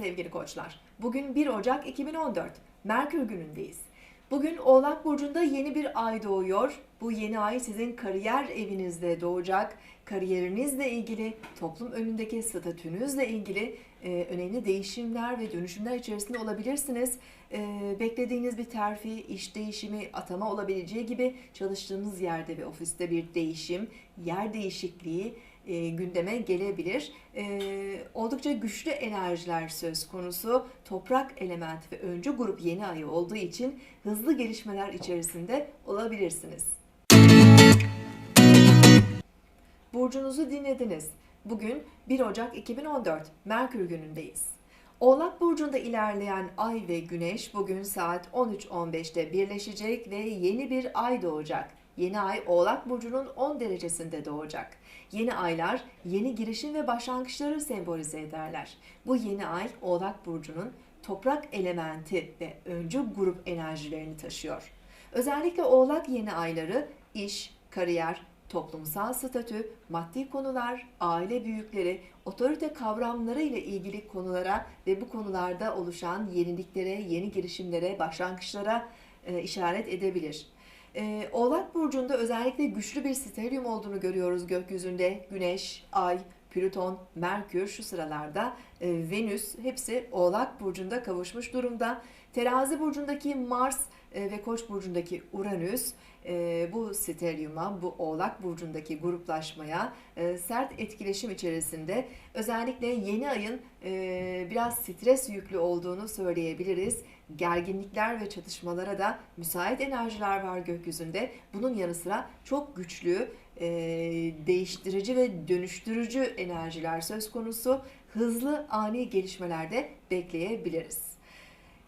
sevgili koçlar. Bugün 1 Ocak 2014. Merkür günündeyiz. Bugün Oğlak Burcu'nda yeni bir ay doğuyor. Bu yeni ay sizin kariyer evinizde doğacak. Kariyerinizle ilgili, toplum önündeki statünüzle ilgili e, önemli değişimler ve dönüşümler içerisinde olabilirsiniz. E, beklediğiniz bir terfi, iş değişimi, atama olabileceği gibi çalıştığınız yerde ve ofiste bir değişim, yer değişikliği e, gündeme gelebilir. E, oldukça güçlü enerjiler söz konusu. Toprak elementi ve öncü grup yeni ayı olduğu için hızlı gelişmeler içerisinde olabilirsiniz. Burcunuzu dinlediniz. Bugün 1 Ocak 2014 Merkür günündeyiz. Oğlak Burcu'nda ilerleyen Ay ve Güneş bugün saat 13.15'te birleşecek ve yeni bir ay doğacak. Yeni ay Oğlak Burcu'nun 10 derecesinde doğacak. Yeni aylar yeni girişim ve başlangıçları sembolize ederler. Bu yeni ay Oğlak Burcu'nun toprak elementi ve öncü grup enerjilerini taşıyor. Özellikle Oğlak yeni ayları iş, kariyer, toplumsal statü, maddi konular, aile büyükleri, otorite kavramları ile ilgili konulara ve bu konularda oluşan yeniliklere, yeni girişimlere, başlangıçlara e, işaret edebilir. E, Oğlak Burcu'nda özellikle güçlü bir stelyum olduğunu görüyoruz gökyüzünde. Güneş, Ay, Plüton, Merkür şu sıralarda, e, Venüs hepsi Oğlak Burcu'nda kavuşmuş durumda. Terazi Burcu'ndaki Mars e, ve Koç burcundaki Uranüs e, bu stelyuma, bu Oğlak burcundaki gruplaşmaya e, sert etkileşim içerisinde özellikle yeni ayın e, biraz stres yüklü olduğunu söyleyebiliriz. Gerginlikler ve çatışmalara da müsait enerjiler var gökyüzünde. Bunun yanı sıra çok güçlü, değiştirici ve dönüştürücü enerjiler söz konusu. Hızlı, ani gelişmelerde bekleyebiliriz.